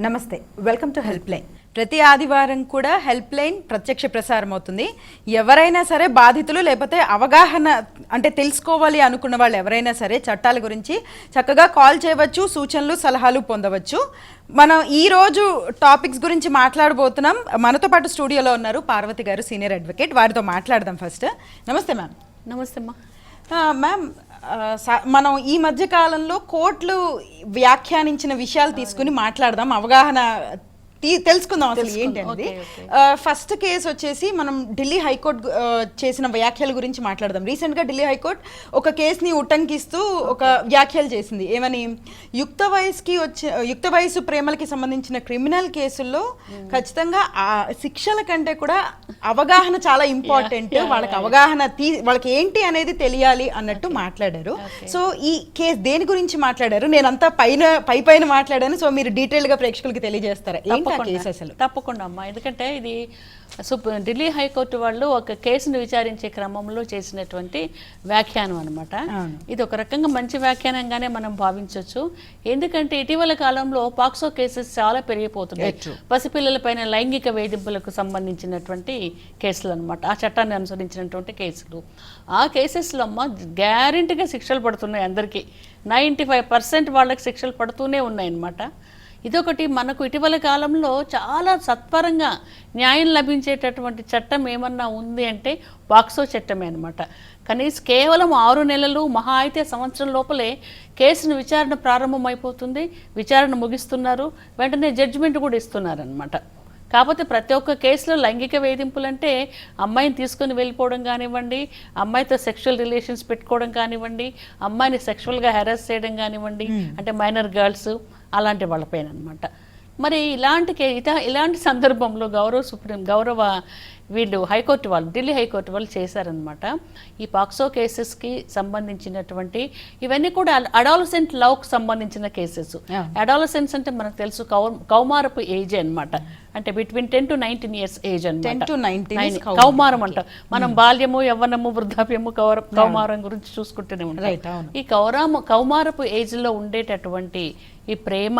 నమస్తే welcome to help line ప్రతి ఆదివారం కూడా హెల్ప్ లైన్ ప్రత్యక్ష ప్రసారం అవుతుంది. ఎవరైనా సరే బాధితులు లేకపోతే అవగాహన అంటే తెలుసుకోవాలి అనుకున్న వాళ్ళు ఎవరైనా సరే చట్టాల గురించి చక్కగా కాల్ చేయవచ్చు సూచనలు సలహాలు పొందవచ్చు. మనం ఈ రోజు టాపిక్స్ గురించి మాట్లాడబోతున్నాం. మనతో పాటు స్టూడియోలో ఉన్నారు పార్వతి గారు సీనియర్ అడ్వకేట్. వారితో మాట్లాడదాం ఫస్ట్. నమస్తే మ్యామ్. నమస్తే అమ్మా. మ్యామ్ మనం ఈ మధ్య కాలంలో కోర్టులు వ్యాఖ్యానించిన విషయాలు తీసుకుని మాట్లాడదాం. అవగాహన తెలుసుకుందాం అసలు ఏంటి అనేది ఓకే, ఓకే. ఫస్ట్ కేసు వచ్చేసి మనం ఢిల్లీ హైకోర్టు చేసిన వ్యాఖ్యల గురించి మాట్లాడదాం. రీసెంట్గా ఢిల్లీ హైకోర్టు ఒక కేసుని ఉటంకిస్తూ ఒక వ్యాఖ్యలు చేసింది. ఏమని? యుక్త వయసుకి వచ్చే యుక్త వయసు ప్రేమలకి సంబంధించిన క్రిమినల్ కేసుల్లో ఖచ్చితంగా ఆ శిక్షల కంటే కూడా అవగాహన చాలా ఇంపార్టెంట్. వాళ్ళకి అవగాహన తీ వాళ్ళకి ఏంటి అనేది తెలియాలి అన్నట్టు మాట్లాడారు. సో ఈ కేసు దేని గురించి మాట్లాడారు? నేనంతా పైన పై పైన మాట్లాడాను సో మీరు డీటెయిల్గా ప్రేక్షకులకి తెలియజేస్తారా? అసలు తప్పకుండా అమ్మా. ఎందుకంటే ఇది ఢిల్లీ హైకోర్టు వాళ్ళు ఒక కేసును విచారించే క్రమంలో చేసినటువంటి వ్యాఖ్యానం అనమాట. ఇది ఒక రకంగా మంచి వ్యాఖ్యానంగానే మనం భావించవచ్చు ఎందుకంటే ఇటీవల కాలంలో పాక్సో కేసెస్ చాలా పెరిగిపోతున్నాయి. పసిపిల్లలపైన లైంగిక వేధింపులకు సంబంధించినటువంటి కేసులు అనమాట ఆ చట్టాన్ని అనుసరించినటువంటి కేసులు. ఆ కేసెస్లో అమ్మ గ్యారెంటీగా శిక్షలు పడుతున్నాయి అందరికీ. నైంటీ ఫైవ్ పర్సెంట్ వాళ్ళకి శిక్షలు పడుతూనే ఉన్నాయన్నమాట ఇదొకటి మనకు ఇటీవల కాలంలో చాలా సత్వరంగా న్యాయం లభించేటటువంటి చట్టం ఏమన్నా ఉంది అంటే పాక్సో చట్టమే అనమాట కనీసం కేవలం ఆరు నెలలు మహా అయితే సంవత్సరం లోపలే కేసును విచారణ ప్రారంభమైపోతుంది. విచారణ ముగిస్తున్నారు. వెంటనే జడ్జిమెంట్ కూడా ఇస్తున్నారనమాట కాకపోతే ప్రతి ఒక్క కేసులో లైంగిక వేధింపులు అంటే అమ్మాయిని తీసుకొని వెళ్ళిపోవడం కానివ్వండి అమ్మాయితో సెక్షువల్ రిలేషన్స్ పెట్టుకోవడం కానివ్వండి అమ్మాయిని సెక్షువల్గా హెరాస్ చేయడం కానివ్వండి అంటే మైనర్ గర్ల్స్ అలాంటి వాళ్ళపైన అనమాట మరి ఇలాంటి ఇలాంటి సందర్భంలో గౌరవ సుప్రీం గౌరవ వీళ్ళు హైకోర్టు వాళ్ళు ఢిల్లీ హైకోర్టు వాళ్ళు చేశారనమాట ఈ పాక్సో కేసెస్కి సంబంధించినటువంటి ఇవన్నీ కూడా అడాలసెంట్ లవ్కి సంబంధించిన కేసెస్. అడాలసెన్స్ అంటే మనకు తెలుసు కౌమారపు ఏజ్ అన్నమాట. అంటే between ten to nineteen years age 10 to 19 is కౌమారం. అంట. మనం బాల్యము యవ్వనము వృద్ధాప్యము కౌర కౌమారం గురించి చూసుకుంటూనే ఉంటాం. ఈ కౌరామ కౌమారపు ఏజ్లో ఉండేటటువంటి ఈ ప్రేమ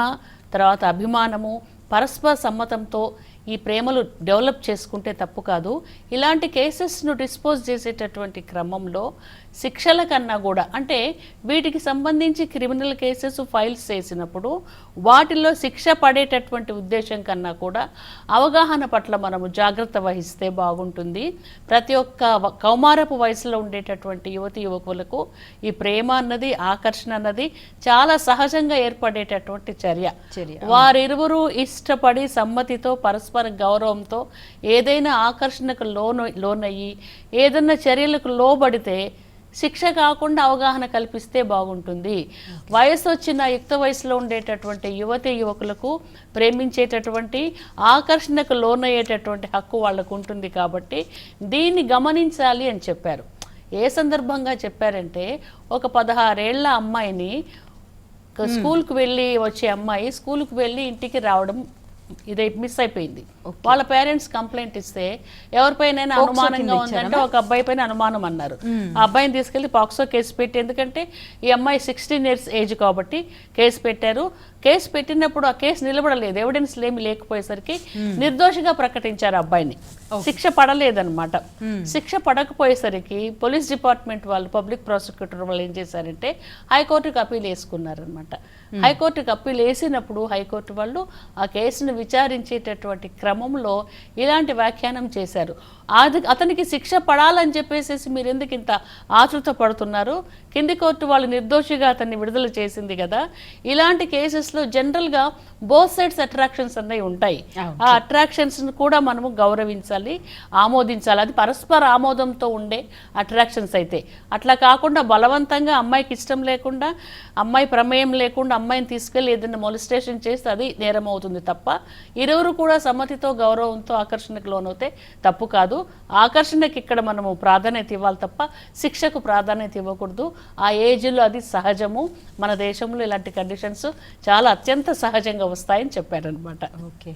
తర్వాత అభిమానము పరస్పర సమ్మతంతో ఈ ప్రేమలు డెవలప్ చేసుకుంటే తప్పు కాదు. ఇలాంటి కేసెస్ను డిస్పోజ్ చేసేటటువంటి క్రమంలో శిక్షల కన్నా కూడా అంటే వీటికి సంబంధించి క్రిమినల్ కేసెస్ ఫైల్స్ చేసినప్పుడు వాటిల్లో శిక్ష పడేటటువంటి ఉద్దేశం కన్నా కూడా అవగాహన పట్ల మనము జాగ్రత్త వహిస్తే బాగుంటుంది. ప్రతి ఒక్క కౌమారపు వయసులో ఉండేటటువంటి యువతి యువకులకు ఈ ప్రేమ అన్నది ఆకర్షణ అన్నది చాలా సహజంగా ఏర్పడేటటువంటి చర్య. చర్య, వారిరువురు ఇష్టపడి సమ్మతితో పరస్పర గౌరవంతో ఏదైనా ఆకర్షణకు లోను లోనయ్యి ఏదైనా చర్యలకు లోబడితే శిక్ష కాకుండా అవగాహన కల్పిస్తే బాగుంటుంది. వయసు వచ్చిన యుక్త వయసులో ఉండేటటువంటి యువతి యువకులకు ప్రేమించేటటువంటి ఆకర్షణకు లోనయ్యేటటువంటి హక్కు వాళ్ళకు ఉంటుంది కాబట్టి దీన్ని గమనించాలి అని చెప్పారు. ఏ సందర్భంగా చెప్పారంటే ఒక పదహారేళ్ళ అమ్మాయిని స్కూల్కి వెళ్ళి వచ్చే అమ్మాయి స్కూల్కి వెళ్ళి ఇంటికి రావడం ఇదే మిస్ అయిపోయింది. వాళ్ళ పేరెంట్స్ కంప్లైంట్ ఇస్తే ఎవరిపైన అనుమానంగా ఉందంటే ఒక అబ్బాయి పైన అనుమానం అన్నారు. ఆ అబ్బాయిని తీసుకెళ్ళి పాక్సో కేసు పెట్టి ఎందుకంటే ఈ అమ్మాయి సిక్స్టీన్ ఇయర్స్ ఏజ్ కాబట్టి కేసు పెట్టారు. కేసు పెట్టినప్పుడు ఆ కేసు నిలబడలేదు. ఎవిడెన్స్ ఏమి లేకపోయేసరికి నిర్దోషిగా ప్రకటించారు అబ్బాయిని. శిక్ష పడలేదన్నమాట. శిక్ష పడకపోయేసరికి పోలీస్ డిపార్ట్మెంట్ వాళ్ళు పబ్లిక్ ప్రాసిక్యూటర్ వాళ్ళు ఏం చేశారంటే హైకోర్టుకి అప్పీల్ వేసుకున్నారనమాట హైకోర్టుకి అప్పీల్ వేసినప్పుడు హైకోర్టు వాళ్ళు ఆ కేసును విచారించేటటువంటి క్రమంలో ఇలాంటి వ్యాఖ్యానం చేశారు. అది అతనికి శిక్ష పడాలని చెప్పేసి మీరు ఎందుకు ఇంత ఆతృత పడుతున్నారు? కింది కోర్టు వాళ్ళు నిర్దోషిగా అతన్ని విడుదల చేసింది కదా. ఇలాంటి కేసెస్లో జనరల్గా బోత్ సైడ్స్ అట్రాక్షన్స్ అన్నవి ఉంటాయి. ఆ అట్రాక్షన్స్ కూడా మనము గౌరవించాలి ఆమోదించాలి. అది పరస్పర ఆమోదంతో ఉండే అట్రాక్షన్స్ అయితే. అట్లా కాకుండా బలవంతంగా అమ్మాయికి ఇష్టం లేకుండా అమ్మాయి ప్రమేయం లేకుండా అమ్మాయిని తీసుకెళ్ళి ఏదైనా మొలిస్టేషన్ చేస్తే అది నేరం అవుతుంది తప్ప ఇరువురు కూడా సమ్మతితో గౌరవంతో ఆకర్షణకు లోనవుతే తప్పు కాదు. ఆకర్షణకి ఇక్కడ మనము ప్రాధాన్యత ఇవ్వాలి తప్ప శిక్షకు ప్రాధాన్యత ఇవ్వకూడదు. ఆ ఏజ్లో అది సహజము. మన దేశంలో ఇలాంటి కండిషన్స్ చాలా అత్యంత సహజంగా వస్తాయని చెప్పారనమాట ఓకే.